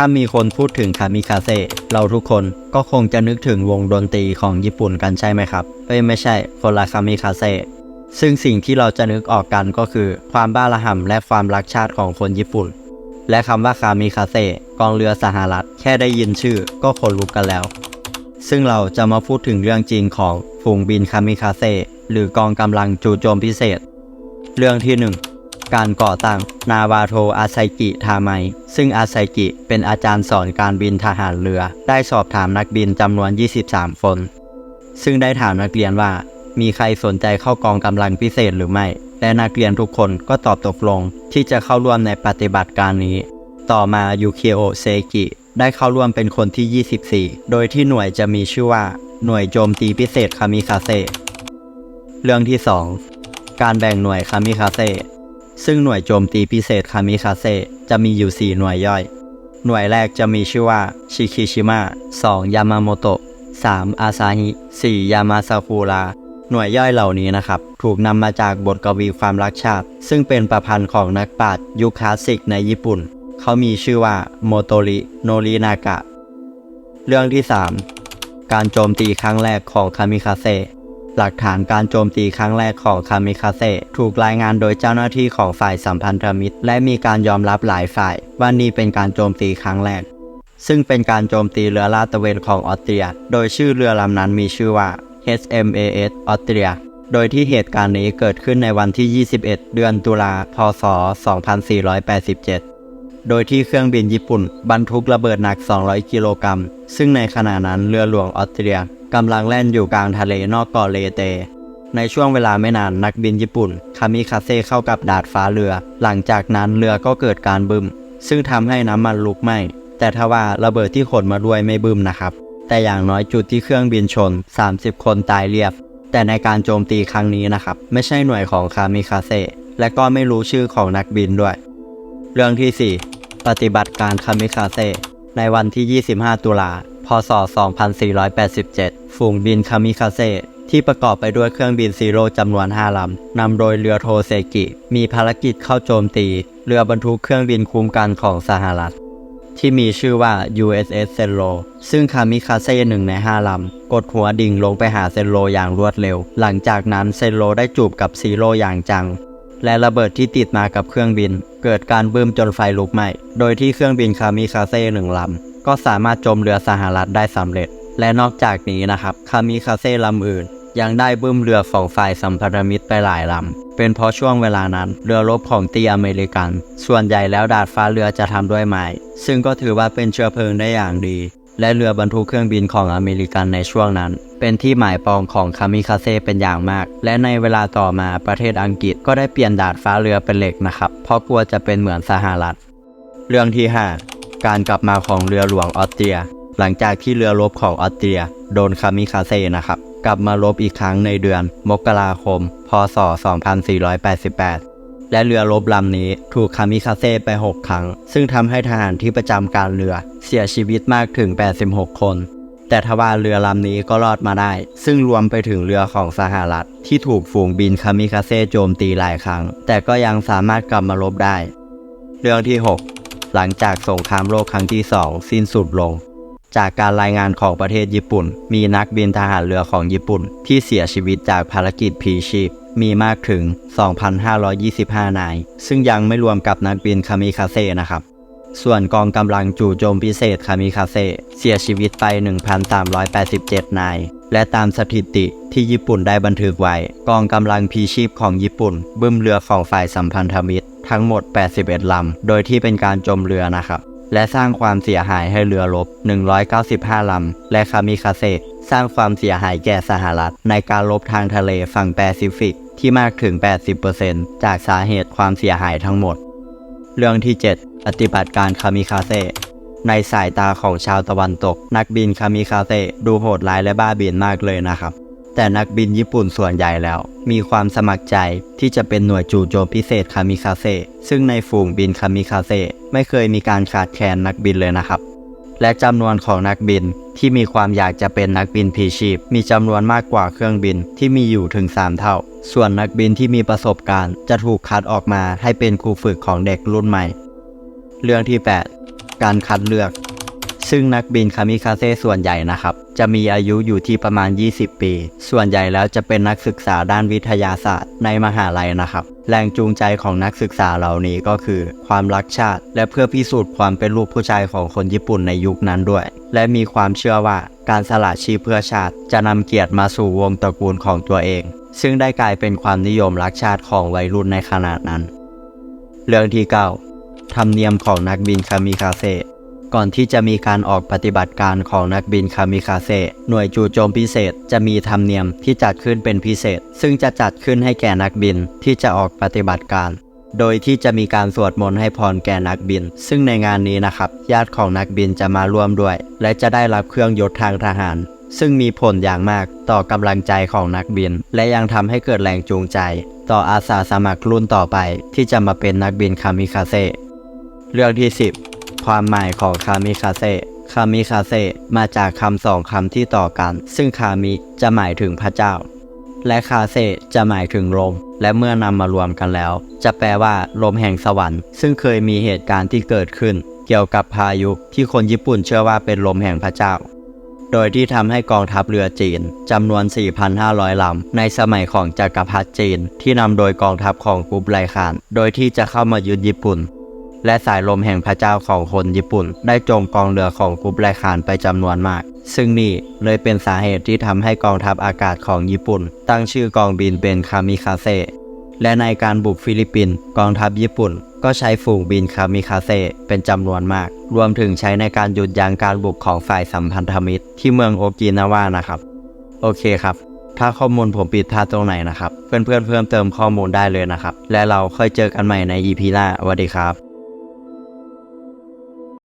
ถ้ามีคนพูดถึงคามิคาเซ่เราทุกคนก็คงจะนึกถึงวงดนตรีของญี่ปุ่นกันใช่ไหมครับเอ้ยไม่ใช่คนละคามิคาเซ่ซึ่งสิ่งที่เราจะนึกออกกันก็คือ ความบ้าระห่ำและความรักชาติของคนญี่ปุ่น และคำว่าคามิคาเซ่กองเรือสหรัฐแค่ได้ยินชื่อก็ขนลุกกันแล้ว ซึ่งเราจะมาพูดถึงเรื่องจริงของฝูงบินคามิคาเซ่หรือกองกำลังจู่โจมพิเศษ เรื่องที่ 1 การก่อตั้ง นาวาโทอาไซกิทาไมซึ่งอาไซกิเป็นอาจารย์สอนการบินทหารเรือ ได้สอบถามนักบินจำนวน 23 คน ซึ่งได้ถามนักเรียนว่า มีใครสนใจเข้ากองกำลังพิเศษหรือไม่ และนักเรียนทุกคนก็ตอบตกลง ที่จะเข้าร่วมในปฏิบัติการนี้ ต่อมายูเคโอเซกิได้เข้าร่วมเป็นคนที่ 24 โดยที่หน่วยจะมีชื่อว่า หน่วยโจมตีพิเศษคามิคาเซเรื่องที่ 2 การแบ่งหน่วยคามิคาเซ ซึ่งหน่วยโจมตีพิเศษคามิคาเซจะมีอยู่ 4 หน่วยย่อย หน่วยแรกจะมีชื่อว่าชิคิชิมะ2ยามาโมโตะ3อาซาฮิ4ยามาซาคุระหน่วยย่อยเหล่านี้นะครับ ถูกนำมาจากบทกวีความรักชาติ ซึ่งเป็นประพันธ์ของนักปราชญ์ยุคคลาสสิกในญี่ปุ่น เขามีชื่อว่าโมโตริโนรินากะ เรื่องที่ 3 การโจมตีครั้งแรกของคามิคาเซ หลักฐานการโจมตีครั้งแรกของคามิคาเซถูกรายงานโดยเจ้าหน้าที่ของฝ่ายสัมพันธมิตร และมีการยอมรับหลายฝ่าย ว่านี่เป็นการโจมตีครั้งแรก ซึ่งเป็นการโจมตีเรือลาดตระเวนของออสเตรีย โดยชื่อเรือลำนั้นมีชื่อว่า HMAS ออสเตรีย โดยที่เหตุการณ์นี้เกิดขึ้นในวันที่ 21 เดือนตุลา พศ 2487โดยที่เครื่องบินญี่ปุ่น บรรทุกระเบิดหนัก 200 กิโลกรัม ซึ่งในขณะนั้นเรือหลวงออสเตรีย กำลังแล่นอยู่กลางทะเลนอกเกาะเลเต ในช่วงเวลาไม่นานนักบินญี่ปุ่น คามิคาเซ่เข้ากับดาดฟ้าเรือ หลังจากนั้นเรือก็เกิดการบึม ซึ่งทำให้น้ำมันลุกไหม้ แต่ทว่าระเบิดที่ขนมาด้วยไม่บึมนะครับ แต่อย่างน้อยจุดที่เครื่องบินชน 30 คนตายเรียบ แต่ในการโจมตีครั้งนี้นะครับ ไม่ใช่หน่วยของคามิคาเซ่และก็ไม่รู้ชื่อของนักบินด้วย เรื่องที่ 4 ปฏิบัติการคามิคาเซ่ในวันที่ 25 ตุลา พศ 2487 ฝูงบินคามิคาเซ่ที่ประกอบไปด้วยเครื่องบินซีโร่จำนวน 5 ลำ นำโดยเรือโทเซกิ มีภารกิจเข้าโจมตี เรือบรรทุกเครื่องบินคุ้มกันของสหรัฐ ที่มีชื่อว่า USS เซนโ o ซึ่งคามิคาเซ่หนึ่งใน 5 ลำ กดหัวดิ่งลงไปหาเซนโ o อย่างรวดเร็ว หลังจากนั้นเซนโ o ได้จูบกับซีโร่อย่างจัง และระเบิดที่ติดมากับเครื่องบิน เกิดการบึ้มจนไฟลุกไหม้ โดยที่เครื่องบินคามิคาเซ่หนึ่งลำ ก็สามารถจมเรือสหรัฐได้สำเร็จ และนอกจากนี้นะครับคามิคาเซ่ลำอื่น ยังได้บึ้มเรือของฝ่ายสัมพันธมิตรไปหลายลำ เป็นเพราะช่วงเวลานั้นเรือรบของตีอเมริกัน ส่วนใหญ่แล้วดาดฟ้าเรือจะทำด้วยไม้ซึ่งก็ถือว่าเป็นเชื้อเพลิงได้อย่างดี และเรือบรรทุกเครื่องบินของอเมริกันในช่วงนั้น เป็นที่หมายปองของคามิคาเซ่เป็นอย่างมาก และในเวลาต่อมาประเทศอังกฤษก็ได้เปลี่ยนดาดฟ้าเรือเป็นเหล็กนะครับเพราะกลัวจะเป็นเหมือนสหรัฐเรื่องที่5 การกลับมาของเรือหลวงออสเตรีย หลังจากที่เรือรบของออสเตรีย โดนคามิคาเซ่นะครับ กลับมารบอีกครั้งในเดือน มกราคม พศ 2488 และเรือรบลำนี้ถูกคามิคาเซ่ไป 6 ครั้ง ซึ่งทำให้ทหารที่ประจำการเรือเสียชีวิตมากถึง 86 คน แต่ทว่าเรือลำนี้ก็รอดมาได้ ซึ่งรวมไปถึงเรือของสหรัฐ ที่ถูกฝูงบินคามิคาเซ่โจมตีหลายครั้ง แต่ก็ยังสามารถกลับมารบได้ เรื่องที่ 6 หลังจากสงครามโลกครั้งที่2สิ้นสุดลง จากการรายงานของประเทศญี่ปุ่น มีนักบินทหารเรือของญี่ปุ่น ที่เสียชีวิตจากภารกิจพีชีพมีมากถึง 2,525 นาย ซึ่งยังไม่รวมกับนักบินคามิคาเซ่นะครับ ส่วนกองกำลังจู่โจมพิเศษคามิคาเซ่เสียชีวิตไป 1,387 นาย และตามสถิติที่ญี่ปุ่นได้บันทึกไว้ กองกำลังพีชีพของญี่ปุ่น บึ้มเรือของฝ่ายสัมพันธมิตร ทั้งหมด 81 ลำ โดยที่เป็นการจมเรือนะครับ และสร้างความเสียหายให้เรือรบ 195 ลำ และคามิคาเซสร้างความเสียหายแก่สหรัฐ ในการรบทางทะเลฝั่งแปซิฟิกที่มากถึง 80%จากสาเหตุความเสียหายทั้งหมด เรื่องที่ 7 ปฏิบัติการคามิคาเซ ในสายตาของชาวตะวันตก นักบินคามิคาเซดูโหดร้ายและบ้าบินมากเลยนะครับ แต่นักบินญี่ปุ่นส่วนใหญ่แล้ว มีความสมัครใจที่จะเป็นหน่วยจู่โจมพิเศษคามิคาเซซึ่งในฝูงบินคามิคาเซไม่เคยมีการขาดแคลนนักบินเลยนะครับ และจำนวนของนักบินที่มีความอยากจะเป็นนักบินพีชีพ มีจำนวนมากกว่าเครื่องบินที่มีอยู่ถึง 3 เท่า ส่วนนักบินที่มีประสบการณ์ จะถูกคัดออกมาให้เป็นครูฝึกของเด็กรุ่นใหม่ เรื่องที่ 8 การคัดเลือก ซึ่งนักบินคามิคาเซ่ส่วนใหญ่นะครับ จะมีอายุอยู่ที่ประมาณ 20 ปี ส่วนใหญ่แล้วจะเป็นนักศึกษาด้านวิทยาศาสตร์ในมหาลัยนะครับ แรงจูงใจของนักศึกษาเหล่านี้ก็คือ ความรักชาติ และเพื่อพิสูจน์ความเป็นลูกผู้ชายของคนญี่ปุ่นในยุคนั้นด้วย และมีความเชื่อว่าการสละชีพเพื่อชาติ จะนำเกียรติมาสู่วงตระกูลของตัวเอง ซึ่งได้กลายเป็นความนิยมรักชาติของวัยรุ่นในขณะนั้น เรื่องที่ 9 ธรรมเนียมของนักบินคามิคาเซ่ก่อนที่จะมีการออกปฏิบัติการของนักบินคามิคาเซ่หน่วยจู่โจมพิเศษจะมีธรรมเนียมที่จัดขึ้นเป็นพิเศษ ซึ่งจะจัดขึ้นให้แก่นักบินที่จะออกปฏิบัติการ โดยที่จะมีการสวดมนต์ให้พรแก่นักบิน ซึ่งในงานนี้นะครับญาติของนักบินจะมาร่วมด้วย และจะได้รับเครื่องยศทางทหาร ซึ่งมีผลอย่างมากต่อกำลังใจของนักบิน และยังทำให้เกิดแรงจูงใจ ต่ออาสาสมัครรุ่นต่อไป ที่จะมาเป็นนักบินคามิคาเซ่ เรื่องที่ 10 ความหมายของคามิคาเซคามิคาเซมาจากคำสองคำที่ต่อกัน ซึ่งคามิจะหมายถึงพระเจ้า และคาเซจะหมายถึงลม และเมื่อนำมารวมกันแล้ว จะแปลว่าลมแห่งสวรรค์ ซึ่งเคยมีเหตุการณ์ที่เกิดขึ้น เกี่ยวกับพายุที่คนญี่ปุ่นเชื่อว่าเป็นลมแห่งพระเจ้า โดยที่ทำให้กองทัพเรือจีนจำนวน 4,500 ลำ ในสมัยของจักรพรรดิจีน ที่นำโดยกองทัพของกุบไลขาน โดยที่จะเข้ามายึดญี่ปุ่น และสายลมแห่งพระเจ้าของคนญี่ปุ่น ได้โจมกองเรือของกุบไลขานไปจำนวนมาก ซึ่งนี่เลยเป็นสาเหตุที่ทำให้กองทัพอากาศของญี่ปุ่น ตั้งชื่อกองบินเป็นคามิคาเซ่และในการบุกฟิลิปปินส์กองทัพญี่ปุ่น ก็ใช้ฝูงบินคามิคาเซ่เป็นจำนวนมาก รวมถึงใช้ในการหยุดยั้งการบุกของฝ่ายสัมพันธมิตร ที่เมืองโอกินาวานะครับ โอเคครับ ถ้าข้อมูลผมผิดพลาดตรงไหนนะครับ เพื่อนๆเพิ่มเติมข้อมูลได้เลยนะครับ และเราค่อยเจอกันใหม่ใน EP หน้าสวัสดีครับ